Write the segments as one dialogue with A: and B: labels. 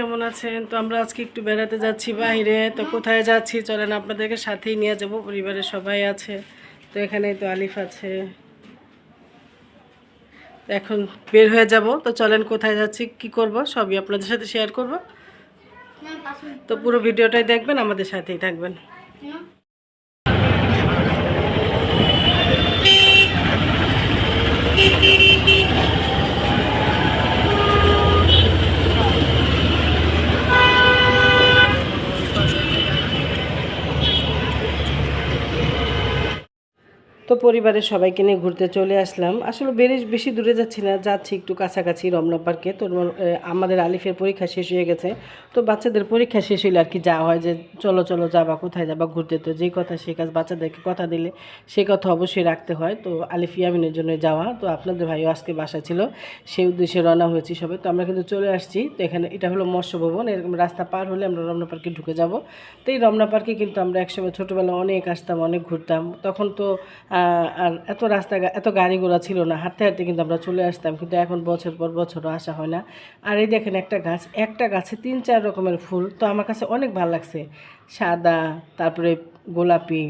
A: কেমন আছেন? তো আমরা আজকে একটু বেড়াতে যাচ্ছি বাইরে। তো কোথায় যাচ্ছি? চলেন আপনাদেরকে সাথেই নিয়ে যাব। পরিবারের সবাই আছে। তো এখানে তো আলিফ আছে। এখন বের হয়ে যাব। তো চলেন কোথায় যাচ্ছি, কি করব, সবই আপনাদের সাথে শেয়ার করব। তো পুরো ভিডিওটাই দেখবেন, আমাদের সাথেই থাকবেন। তো পরিবারের সবাইকে নিয়ে ঘুরতে চলে আসলাম। আসলে বেশ বেশি দূরে যাচ্ছি না, যাচ্ছি একটু কাছাকাছি রমনা পার্কে। তো আমাদের আলিফের পরীক্ষা শেষ হয়ে গেছে। তো বাচ্চাদের পরীক্ষা শেষ হইলে আর কি যাওয়া হয় যে, চলো চলো যাবা, কোথায় যাবা ঘুরতে? তো যেই কথা, সেই কাজ বাচ্চাদেরকে কথা দিলে সেই কথা অবশ্যই রাখতে হয়। তো আলিফ ইয়ামিনের জন্য যাওয়া। তো আপনাদের ভাইও আজকে বাসা ছিল, সেই উদ্দেশ্যে রওনা হয়েছি সবাই তো আমরা কিন্তু চলে আসছি। তো এখানে এটা হলো মৎস্য ভবন এরকম রাস্তা পার হলে আমরা রমনা পার্কে ঢুকে যাব। তো এই রমনা পার্কে কিন্তু আমরা একসময় ছোটোবেলায় অনেক আসতাম, অনেক ঘুরতাম। তখন তো আর এত রাস্তা এত গাড়ি ঘোড়া ছিল না, হাঁটতে হাঁটতে কিন্তু আমরা চলে আসতাম, কিন্তু এখন বছর পর বছরও আসা হয় না। আর এই দেখেন একটা গাছ, একটা গাছে তিন চার রকমের ফুল, তো আমার কাছে অনেক ভালো লাগছে। সাদা, তারপরে গোলাপি,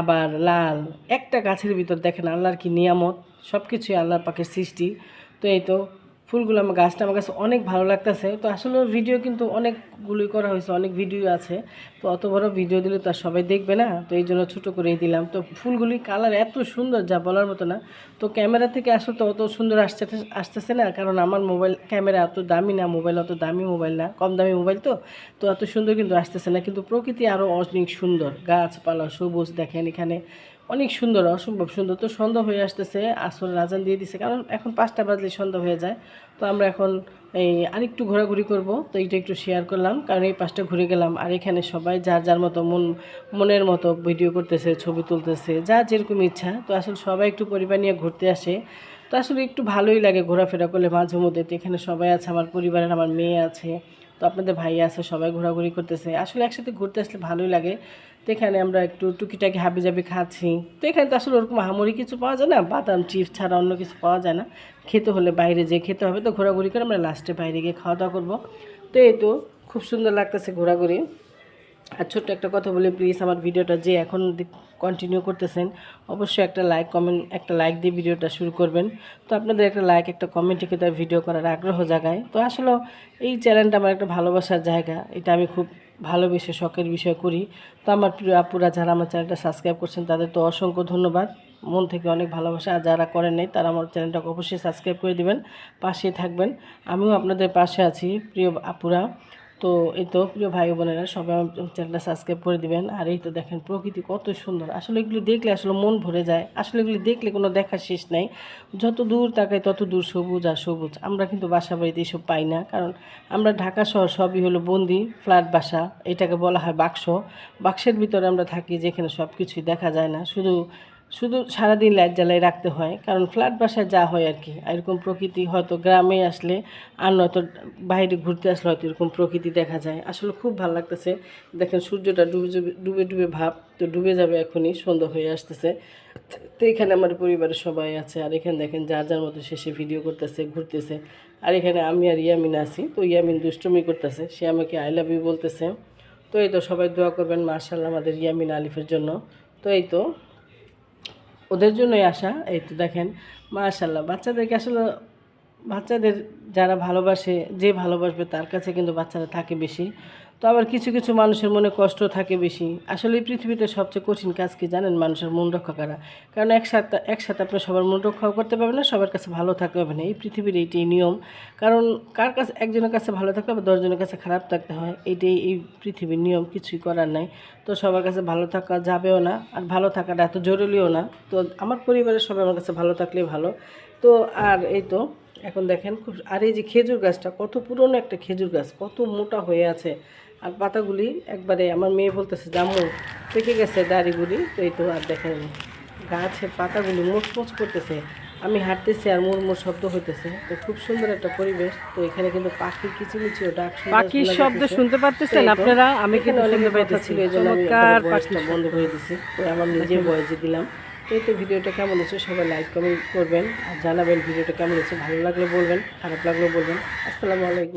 A: আবার লাল, একটা গাছের ভিতর দেখেন আল্লাহর কি নিয়ামত সব কিছুই আল্লাহর পাকের সৃষ্টি। তো এই তো ফুলগুলো আমার গাছটা আমার কাছে অনেক ভালো লাগতেছে। তো আসলে ভিডিও কিন্তু অনেকগুলোই করা হয়েছে, অনেক ভিডিও আছে। তো অত বড় ভিডিও দিলে তো সবাই দেখবে না। তো এই জন্য ছোটো করেই দিলাম। তো ফুলগুলি কালার এত সুন্দর, যা বলার মতো না। তো ক্যামেরা থেকে আসলে তো অত সুন্দর আসতে আসতেছে না। কারণ আমার মোবাইল ক্যামেরা এত দামি না মোবাইল অত দামি মোবাইল না। কম দামি মোবাইল তো। তো এত সুন্দর কিন্তু আসতেছে না। কিন্তু প্রকৃতি আরও অনেক সুন্দর। গাছপালা সবুজ দেখেন এখানে। অনেক সুন্দর, অসম্ভব সুন্দর। তো সন্ধ্যা হয়ে আসতেছে আসল রাজান দিয়ে দিছে। কারণ এখন পাঁচটা বাজলে সন্ধ্যা হয়ে যায়। তো আমরা এখন এই আরেকটু ঘোরাঘুরি করব। তো এইটা একটু শেয়ার করলাম। কারণ এই পাশটা ঘুরে গেলাম। আর এখানে সবাই যার যার মতো মন, মনের মতো ভিডিও করতেছে, ছবি তুলতেছে, যা যেরকম ইচ্ছা। তো আসলে সবাই একটু পরিবার নিয়ে ঘুরতে আসে। তো আসলে একটু ভালোই লাগে ঘোরাফেরা করলে মাঝে মধ্যে। তো এখানে সবাই আছে, আমার পরিবারের আমার মেয়ে আছে। তো আপনাদের ভাই আছে, সবাই ঘোরাঘুরি করতেছে। আসলে একসাথে ঘুরতে আসলে ভালোই লাগে। তো এখানে আমরা একটু টুকিটাকি হাবি জাবি খাচ্ছি। তো এখানে তো আসলে ওরকম হামুরি কিছু পাওয়া যায় না, বাদাম, চিপস ছাড়া অন্য কিছু পাওয়া যায় না। খেতে হলে বাইরে যেয়ে খেতে হবে, তো ঘোরাঘুরি করে আমরা লাস্টে বাইরে গিয়ে খাওয়া দাওয়া করব। তো এই তো খুব সুন্দর লাগতেছে ঘোরাঘুরি। আর ছোট্ট একটা কথা বলি প্লিজ আমার ভিডিওটা যে এখন কন্টিনিউ করতেছেন, অবশ্যই একটা লাইক কমেন্ট একটা লাইক দিয়ে ভিডিওটা শুরু করবেন। তো আপনাদের একটা লাইক একটা কমেন্টে কিন্তু ভিডিও করার আগ্রহ জাগায়। তো আসলে এই চ্যানেলটা আমার একটা ভালোবাসার জায়গা, এটা আমি খুব ভালোবেসে শখের বিষয় করি। তো আমার প্রিয় আপুরা যারা আমার চ্যানেলটা সাবস্ক্রাইব করছেন, তাদের তো অসংখ্য ধন্যবাদ। মন থেকে অনেক ভালোবাসা, আর যারা করেন নাই, তারা আমার চ্যানেলটাকে অবশ্যই সাবস্ক্রাইব করে দেবেন, পাশে থাকবেন। আমিও আপনাদের পাশে আছি, প্রিয় আপুরা। তো এই তো প্রিয় ভাই বোনেরা, সবাই আমার চ্যানেলটা সাবস্ক্রাইব করে দিবেন। আর এই তো দেখেন, প্রকৃতি কত সুন্দর। আসলে এগুলো দেখলে আসলে মন ভরে যায়। আসলে এগুলো দেখলে কোনো দেখার শেষ নাই। যত দূর তাকাই তত দূর সবুজ আর সবুজ। আমরা কিন্তু বাসা বাড়িতে এসব পাই না। কারণ আমরা ঢাকা শহর সবই হলো বন্দি ফ্ল্যাট বাসা। এটাকে বলা হয় বাক্স। বাক্সের ভিতরে আমরা থাকি যেখানে সব কিছুই দেখা যায় না। শুধু শুধু সারাদিন লাইট জ্বালাই রাখতে হয়, কারণ ফ্ল্যাট বাসায় যা হয় আর কি। এরকম প্রকৃতি হয়তো গ্রামে আসলে আর নয়তো বাইরে ঘুরতে আসলে হয়তো এরকম প্রকৃতি দেখা যায়। আসলে খুব ভালো লাগতেছে। দেখেন সূর্যটা ডুবে ডুবে ডুবে ভাব তো ডুবে যাবে এখনই, সন্ধ্যা হয়ে আসতেছে। তো এখানে আমার পরিবারের সবাই আছে, আর এখানে দেখেন যার যার মতো শেষে ভিডিও করতেছে, ঘুরতেছে। আর এখানে আমি আর ইয়ামিন আছি, তো ইয়ামিন দুষ্টমি করতেছে, সে আমাকে আই লাভ ইউ বলতেছে। তো এই তো সবাই দোয়া করবেন মার্শাল্লাহ আমাদের ইয়ামিন আলিফের জন্য। তো এই তো ওদের জন্যই আসা। এই তো দেখেন মাশাল্লাহ বাচ্চাদেরকে আসলে বাচ্চাদের যারা ভালোবাসে, যে ভালোবাসবে তার কাছে কিন্তু বাচ্চারা থাকে বেশি। তো আবার কিছু কিছু মানুষের মনে কষ্ট থাকে বেশি। আসলে এই পৃথিবীতে সবচেয়ে কঠিন কাজ কি জানেন মানুষের মন রক্ষা করা? কারণ একসাথে একসাথে আপনি সবার মন রক্ষাও করতে পারবেন না, সবার কাছে ভালো থাকতে পারবেন না। এই পৃথিবীর এইটাই নিয়ম। কারণ কার কাছে, একজনের কাছে ভালো থাকতে হবে, দশজনের কাছে খারাপ থাকতে হয়। এইটাই এই পৃথিবীর নিয়ম, কিছুই করার নাই। তো সবার কাছে ভালো থাকা যাবেও না, আর ভালো থাকাটা এত জরুরিও না। তো আমার পরিবারের সবাই আমার কাছে ভালো থাকলেই ভালো। তো আর এই তো, এখন দেখেন খুব, আর এই যে খেজুর গাছটা, কত পুরনো একটা খেজুর গাছ, কত মোটা হয়ে আছে। আর পাতাগুলি একবারে আমার মেয়ে বলতেছে জামু পেকে গেছে দাড়িগুলি তো এই তো আর দেখেন গাছের পাতাগুলি মোচমোচ করতেছে। আমি হাঁটতেছি আর মোর মোর শব্দ হইতেছে। তো খুব সুন্দর একটা পরিবেশ। তো এখানে কিন্তু পাখি কিচিমিচিও ডাক
B: পাখির শব্দ শুনতে পারতেছেন আপনারা? আমি কিন্তু
A: অনেক কথা
B: পাইতেছি।
A: ছিল, এই জন্য আমি
B: চমৎকার
A: একবারে voice টা বন্ধ করে দিছি। তো আমার নিজে ভয়েসে দিলাম। তো এই তো ভিডিওটা কেমন হচ্ছে সবাই লাইক কমেন্ট করবেন। আর জানাবেন ভিডিওটা কেমন হচ্ছে ভালো লাগলে বলবেন খারাপ লাগলে বলবেন। আসসালামু আলাইকুম।